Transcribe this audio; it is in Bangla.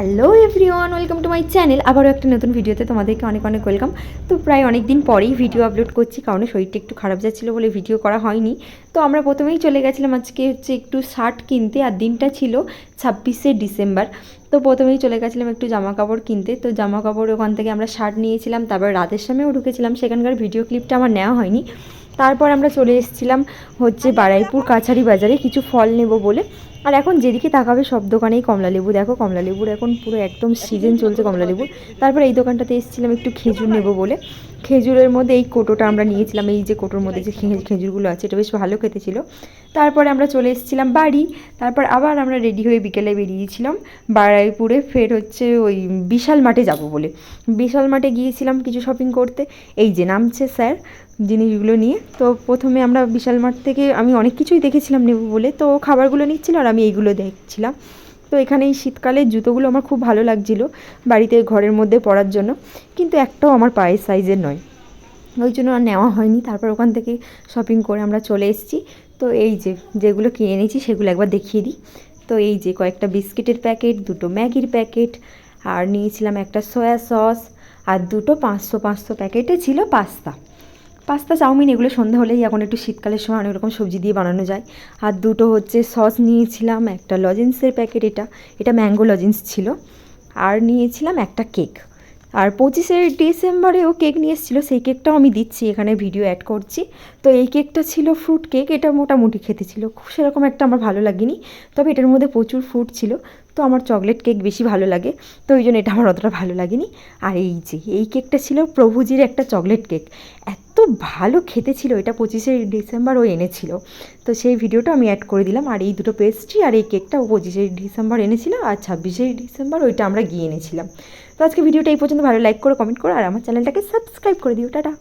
Hello everyone, welcome to my channel. আবারও একটা নতুন ভিডিওতে তোমাদেরকে অনেক অনেক ওয়েলকাম। তো প্রায় অনেক দিন পরেই ভিডিও আপলোড করছি, কারণ শরীরটা একটু খারাপ যাচ্ছিল বলে ভিডিও করা হয়নি। তো আমরা প্রথমেই চলে গেছিলাম আজকে হচ্ছে একটু শার্ট কিনতে, আর দিনটা ছিল ছাব্বিশে ডিসেম্বর। তো প্রথমেই চলে গেছিলাম একটু জামা কাপড় কিনতে। তো জামা কাপড় ওখান থেকে আমরা শার্ট নিয়েছিলাম, তারপর রাতের সময়ও ঢুকেছিলাম, সেখানকার ভিডিও ক্লিপটা আমার নেওয়া হয়নি। তারপর আমরা চলে এসেছিলাম হচ্ছে বারাইপুর কাছারি বাজারে কিছু ফল নেব বলে। আর এখন যেদিকে তাকাবে সব দোকানেই কমলা লেবু। দেখো কমলা লেবুর এখন পুরো একদম সিজন চলছে কমলা লেবুর। তারপর এই দোকানটাতে এসেছিলাম একটু খেজুর নেব বলে। খেজুরের মধ্যে এই কোটোটা আমরা নিয়েছিলাম এই যে কোটোর মধ্যে যে খেজুরগুলো আছে এটা বেশ ভালো খেতে ছিল। তারপরে আমরা চলে এসেছিলাম বাড়ি। তারপর আবার আমরা রেডি হয়ে বিকেলে বেরিয়েছিলাম বারাইপুরে। ফের হচ্ছে ওই বিশাল মাঠে যাব বলে। বিশাল মাঠে গিয়েছিলাম কিছু শপিং করতে। এই যে নামছে স্যার জিনিসগুলো নিয়ে। তো প্রথমে আমরা বিশাল মাঠ থেকে আমি অনেক কিছুই দেখেছিলাম নেব বলে। তো খাবারগুলো নিচ্ছিল আর আমি এইগুলো দেখছিলাম। তো এখানে এই শীতকালের জুতোগুলো আমার খুব ভালো লাগছিল বাড়িতে ঘরের মধ্যে পরার জন্য। কিন্তু একটাও আমার পায়ের সাইজের নয়। ওই জন্য আর নেওয়া হয়নি। তারপর ওখান থেকে শপিং করে আমরা চলে এসেছি। তো এই যে, যেগুলো কিনে এনেছি সেগুলো একবার দেখিয়ে দিই। তো এই যে কয়েকটা বিস্কিটের প্যাকেট, দুটো ম্যাগির প্যাকেট, আর নিয়েছিলাম একটা সয়া সস আর দুটো পাঁচশো পাঁচশো প্যাকেটে ছিল পাস্তা। পাস্তা, চাউমিন এগুলো সন্ধে হলেই এখন একটু শীতকালের সময় অনেক রকম সবজি দিয়ে বানানো যায়। আর দুটো হচ্ছে সস নিয়েছিলাম, একটা লজেন্সের প্যাকেট এটা এটা ম্যাঙ্গো লজেন্স ছিল। আর নিয়েছিলাম একটা কেক। আর পঁচিশে ডিসেম্বরেও কেক নিয়ে এসেছিল, সেই কেকটাও আমি দিচ্ছি, এখানে ভিডিও অ্যাড করছি। তো এই কেকটা ছিল ফ্রুট কেক, এটা মোটামুটি খেতে ছিল। খুব সেরকম একটা আমার ভালো লাগেনি, তবে এটার মধ্যে প্রচুর ফ্রুট ছিল। তো আমার চকলেট কেক বেশি ভালো লাগে, তো ওই জন্য এটা আমার অতটা ভালো লাগেনি। আর এই যে, এই কেকটা ছিল প্রভুজির একটা চকলেট কেক। ভালো খেতে ছিল, এটা পঁচিশে ডিসেম্বর ও এনেছিল। তো সেই ভিডিওটা আমি অ্যাড করে দিলাম, আর এই দুটো পেস্ট্রি আর এই কেকটা ও পঁচিশে ডিসেম্বর এনেছিল, আর ছাব্বিশে ডিসেম্বর ওইটা আমরা গিয়ে এনেছিলাম। তো আজকে ভিডিওটা এই পর্যন্ত, ভালো লাইক করে কমেন্ট করো, আর আমার চ্যানেলটাকে সাবস্ক্রাইব করে দিও, টাটা।